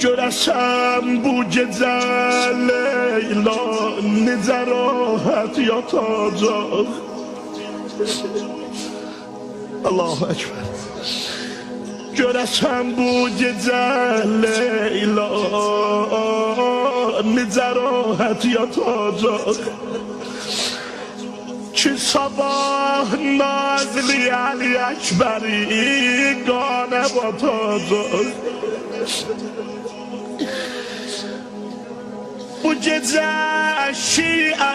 Görəsən bu gecə Leyla necə rahat yatacaq? Allahu Ekber. Görəsən bu gecə Leyla necə rahat yatacaq? Ki sabah Nazli Ali Ekberi batacaq Bu gece şiə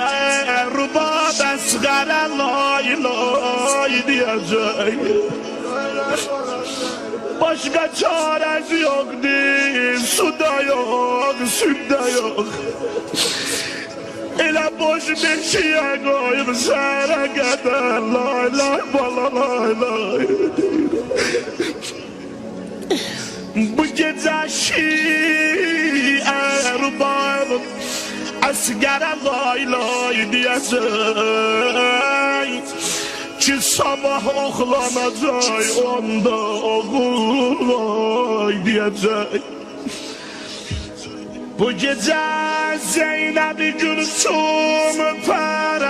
rubab əsqərə lay lay diyecek. Başka çaresi yoktu Suda yok, sütte yok. Elə boş bir şiə qoyub sərə qədər Lay lay bala lay lay gece şiə rubab Əsqərə lay lay diyecek Ki sabah oxlanacaq onda oğul vay diyecek Bu gece Zeynep Gülsüm Per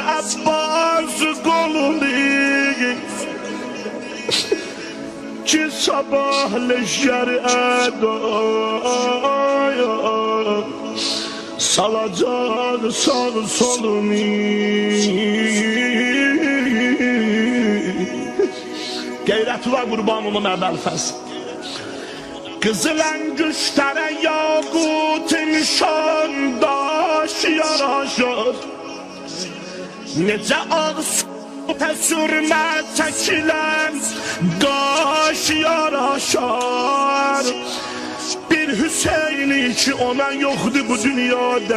Sabah leşer edaya Salacak sağ solunu Qeyrəti var qurbanımın əbəl fəs Qızılən güçlərə yaqut nişandaş yaraşır. Necə ağız təsürmə çəkilən qaş yaraşar Bir Hüseyni ki ona yoxdur bu dünyada